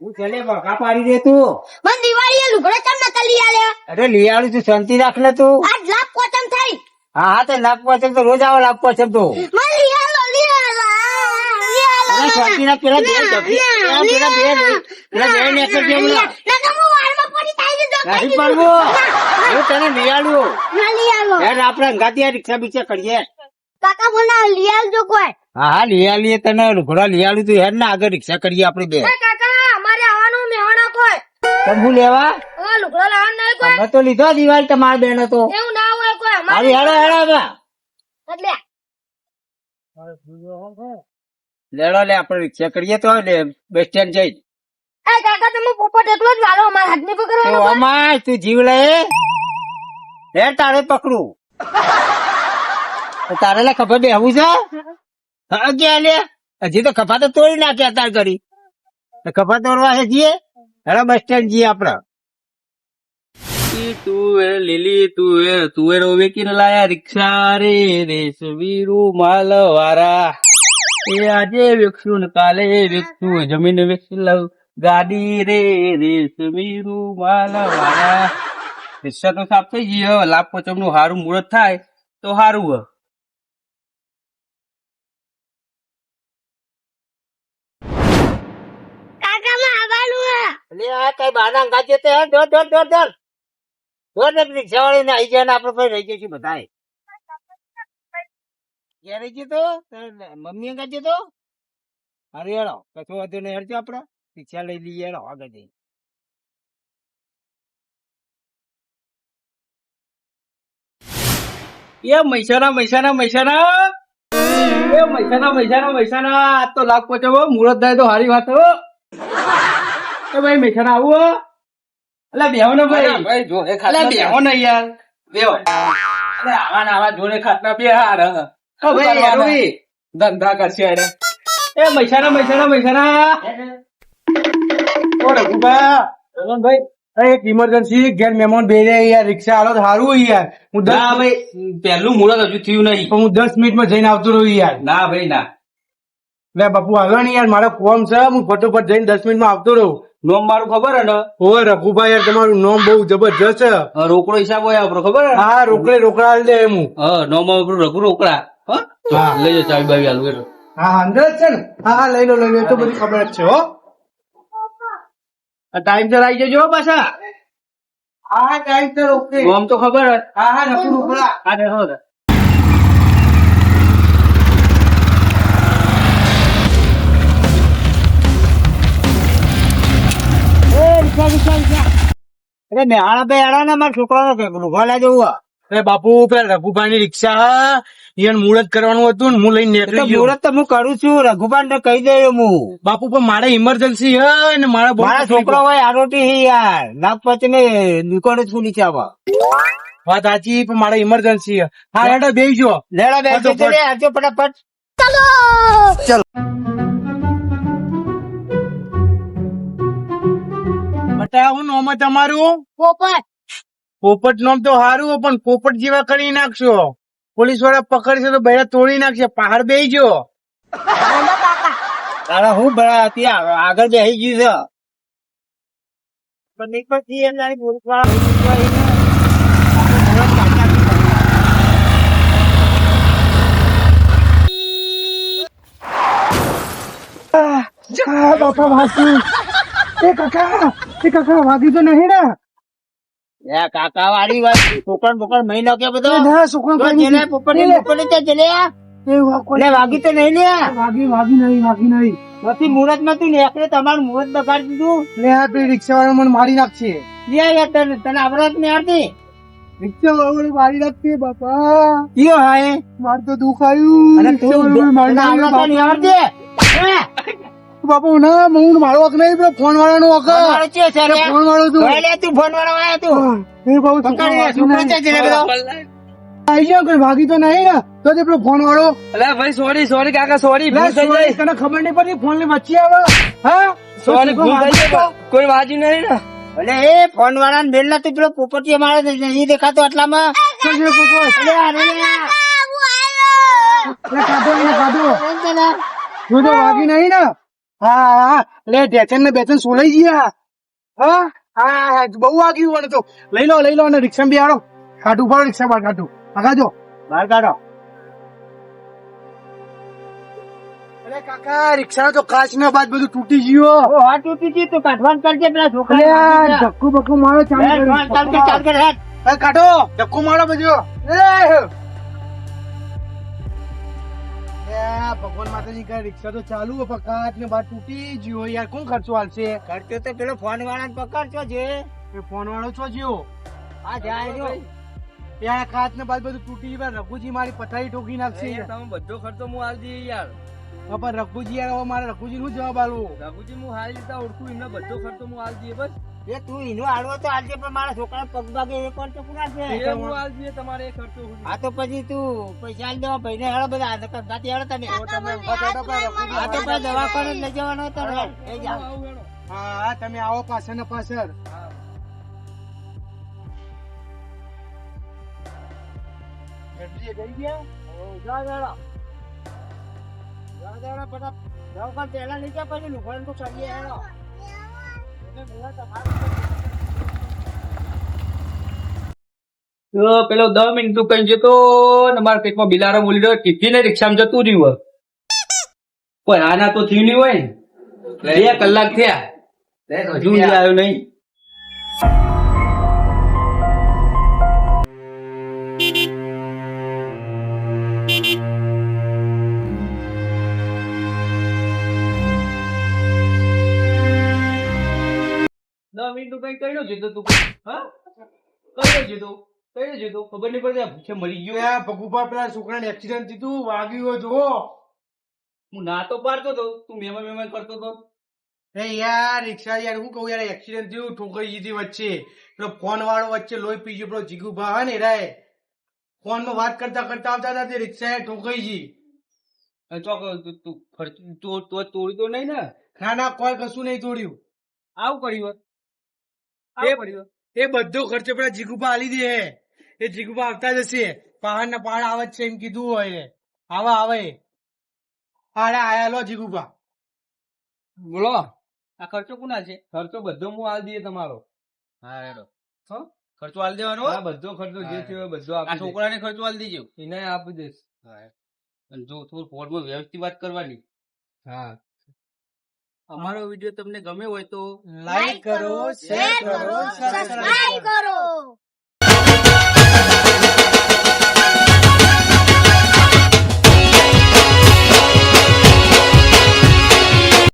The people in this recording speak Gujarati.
હું ચલે બકા પાડી દે તું. મને દિવાળીએ લુગડો ચમ નતા લઈ આલ્યો? અરે લઈ આવું તું શાંતિ રાખ ને તું. આજ લાભ કોચમ થઈ હા હા તો લાખ પચમ તો રોજ આવો લાખ પચમ તો. મને લઈ આલો લઈ આલો અરે શાંતિ રાખ પેલા બે ડબ્બી પેલા પેલા બે પેલા બે ને એક જેમ ના. નકર હું વાળમાં પડી તાઈ દીધો નહીં પડવું. હું. તને લઈ આલું. ના લઈ આલો. યાર આપણે અંગાતી આ રિક્ષા બિક્ષા કરીએ કાકા બોલા લઈ આવજો કોઈ. હા હા લઈ આલીએ તને. ઘોડા લઈ આલું તું. હેર ને આગળ રિક્ષા કરીએ આપણે બે. તમે હું લેવા? હા લુગડો લાવવાનું નહીં કોઈ. અમે તો લીધો દિવાલ તમારા બેનો તો? એવું ના હોય કોઈ. અમારે હેડો હેડો એટલે લેડો લે આપણે રિક્ષા કરીએ તો લે બસ સ્ટેન્ડ જઈ. એ કાકા તમે પોપટ એકલો જ વાળો અમારા હાથની તો પકડવાનો કોઈ? તું જીવ લે. હે તારે પકડું. તારે લે ખબર બેહવું છે? હા ક્યાં લે. હજી તો ખભા તો તોડી નાખ્યા તાર કરી ખભા તોડવા છે જીએ? હેડો બસ સ્ટેન્ડ જઈએ આપડે. તુવેર લીલી તુવેર તુવેરો વેકીને લાયા રિક્ષા રે રેશવીરુ માલ વારા એ આજે વેચશું ને કાલે વેચશું, જમીન વેચી લઉં. ગાડી રે રેશવીરુ માલ વારા રિક્ષા તો સાફ થઈ ગયો લાભ પચમનું સારું મુહૂર્ત થાય, તો સારું હ કાકા માં આવવાનું હે રિક્ષા લઈ લઈએ આગળ એ મહેસાણા મહેસાણા મહેસાણા. એ મહેસાણા મહેસાણા મહેસાણા. આજ તો લાખ પહોંચો મુહૂર્ત થાય તો હારી વાત, હો. એ ભાઈ મહેસાણા આવું એટલે બેહો ને ભાઈ. ભાઈ જો એ અલા બેહો ને યાર. બેહો. અરે આવા ને આવા જોડે ખાતના બે હાર હ. યાર ભાઈ યારોવી ધંધા કરશે અરે એ મૈસાણા મૈસાણા મૈસાણા ઓ રઘુભા ભાઈ? એક ઇમરજન્સી ઘેર મહેમાન બે યાર રિક્ષા આલો તો સારું યાર. હું દસ ના ભાઈ પહેલું મુહૂર્ત હજુ થયું નહીં. હું દસ મિનિટમાં જઈને આવતો રહું યાર. ના ભાઈ ના. લે બાપુ હાલો ને યાર મારો ફોર્મ છે હું ફટોફટ જઈને દસ મિનિટમાં આવતો રહું. નોમ મારું ખબર હે ને? ઓય રઘુભાઈ યાર તમારું નોમ બહુ જબરજસ્ત છે. હા, રોકડો હિસાબ હોય આપણો ખબર હે? હા રોકડે રોકડા આલી દે એમ હું. હા નોમ આપણું રઘુ રોકડા. હા. લઈ જાઓ ચાવી બાવી આલું એટલે હા હા અંદર છે ને? હા હા લઈ લો લઈ લો એ તો બધી ખબર જ છે હો. ટાઈમ સર આવી જજો હો પાછા. હા હા ટાઈમ સર ઓકે. નોમ તો ખબર હે? હા હા રઘુ રોકડા. હા હો અરે મેહાણા ભાઈ હેડો ને મારા છોકરાનો લુગવા જવું. અરે બાપુ પેલા રઘુભાઈ ની રિક્ષા ઈયન મુહૂર્ત કરવાનું હતું ને હું લઈને નીકળી ગયો. મુહૂર્ત તો હું કરું છું. રઘુભાઈ ને કહી દઉં હું. બાપુ પણ મારે ઇમરજન્સી હે ને મારા મારા છોકરો હોય આરોટી હે યાર. નાગ પછી ને નીકળે છું નીચે આવા વાત સાચી પણ મારે ઇમરજન્સી હે. હા લેડા બેસજો લેડા બે ફટાફટ. ચલો! લે ફટાફટ હું નોમ તમારું? પોપટ. પોપટ નોમ તો સારું પણ પોપટ જેવા કરી નાખશો. પોલીસવાળા પકડશે તો બેડા તોડી નાખશે પહાડ બે જો તારા હું ભરા ત્યાં આગળ બેસી ગયું છે. થી એમ જાણી પોલીસવાળા આ બાપા વાસુ એ કાકા એ કાકા વાગી તો નહીં ને. એ કાકા વાળી વાત પોકળ પોકળ મહિનો કે બધો. ના છોકરા તો ભાઈ પોપડી પોપડી તે જલે એ વાગી તો નહીં લે વાગી વાગી નહીં વાગી નહીં. નથી મુહૂર્તમાં તું નીકળે તમારું મુહૂર્ત બગાડી દીધું. લે આ પેલી રિક્ષા વાળા મને મારી નાખશે લે યાર તને તને આવડત ને આવતી રિક્ષા વાળો મારી નાખશે બાપા. કયો હાય મારે તો દુખ આવ્યું. અને તું વાળા મને તને મારી નાખશે. બાપુ ના હું મારો હક નહીં પેલો ફોન વાળા નો લે? ફોન વાળો તું. તું ફોન વાળો આયો તું. એ બહુ આઈ ભાગી તો નહીં ને? તો તે પેલો ફોન વાળો અલા ભાઈ સોરી સોરી કાકા સોરી તને ખબર નહીં પડી ફોનની વચ્ચે આવે. હા? સોરી ભૂલ થઈ ગઈ. કોઈ વાજી નહીં ને? અલે એ ફોન વાળા ને બેલ તું પેલો પોપટી મારે નહીં દેખાતો આટલામાં. ખાધો તને. જો તો વાગી નહીં ને? હા હા. લે ઢેચણ ને બેચન સોલાઈ ગયા? હા? હા બહુ વાગ્યું વળે તો લઈ લો લઈ લો અને રિક્ષા બી આડો કાઢું પડો રિક્ષા બહાર કાઢું. આગળ બહાર કાઢો. અરે કાકા રિક્ષા તો કાચ ના બાદ બધું તૂટી ગયો. હા તૂટી ગઈ તો કાઢવાનું કરજે પેલા છોકરા ધક્કુ મારો ચાલુ કાઢો ધક્કુ મારો બધો. ભગવાન માતાજી કહે રિક્ષા તો ચાલુ હે, પણ ને બાર તૂટી ગયો યાર. કોણ ખર્ચો હાલશે? ખર્ચો તો પેલો ફોન વાળાને પકડજો જે. એ ફોન વાળો છો જ્યો આ જાય જો. યાર કાચ ને બાદ બધું તૂટી ગયું રઘુજી મારી પથારી ઠોકી નાખશે. તમે બધો ખર્ચો હું હાલ દઈએ યાર. હા, પણ રઘુજી યાર હવે મારે રઘુજી નું જવાબ આલવો રઘુજી હું હાલ દીધા ઓળખું એમને બધો ખર્ચો હું હાલ દઈએ બસ. એ તું એનો આડવો તો આજે પણ મારા છોકરા પગ ભાગે એ કોણ તો પૂરા છે એ હું હાલ તમારે એ ખર્ચો હું તો પછી તું પૈસા આલી દેવા ભાઈને હેળો બધા આ તો કંગાથી હેળો તમે તમે ઊભા થતા પહેલા રઘુજી આ તો પછી દવાખાને લઈ જવાનો હતો ને. એ જા. હા હા, તમે આવો પાછળ. ને પાછળ ગઈ ગયા? જા હેળો. જા હેળો ફટાફટ. દવાખાને પહેલા લઈ જા પછી લુગડાને તો ચડીએ. પેલો દસ મિનિટ તું કઈ જતો ને મારા પેટમાં બિલારો બોલી રહ્યો ટિફિન ને રિક્ષામાં જતું રહ્યું પણ આના તો થયું નહીં હોય ને. બે કલાક થયા. હજુ આવ્યો નહીં. મિનિટ તું કઈ કઈ જીતો તું હા? કઈ જીતો કઈ જીતો ખબર નહીં પડતી ભૂખે મરી ગયો. એ ભગુભા પેલા છોકરાને એક્સિડન્ટ થયું વાગ્યું જુઓ હું. ના તો પાડતો તો. તું મહેમાન મહેમાન કરતો તો. એ યાર રિક્ષા યાર હું કહું યાર એક્સિડન્ટ થયું ઠોકાઈ ગઈ હતી વચ્ચે. પેલો ફોન વાળો વચ્ચે લોહી પી ગયો પેલો જીગુભા. હા ને રાય? ફોનમાં વાત કરતા કરતા આવતા હતા તે રિક્ષા ઠોકાઈ ગઈ. ચોક તું ફરતું તોડી તો નહીં ને? ના ના કોઈ કશું નહીં તોડ્યું. આવું કર્યું. એ બધો ખર્ચો પેલા જીગુભા આલી દે. એ જીગુભા આવતા જશે. પહાડ ના પહાડ આવે છે એમ કીધું હોય આવા આવે આડે આયા લો જીગુભા. બોલો. આ ખર્ચો કોના છે? ખર્ચો બધો હું આલી દઈએ તમારો. હા હેડો ખર્ચો આલી દેવાનો? હા બધો ખર્ચો જે થયો બધો આપી આ છોકરાને ખર્ચો આલી દેજો. એને આપી દઈશ. હા જો થોડું ફોનમાં વ્યવસ્થિત વાત કરવાની. હા. અમારો વીડિયો તમને ગમે હોય તો લાઈક કરો શેર કરો સબસ્ક્રાઇબ કરો.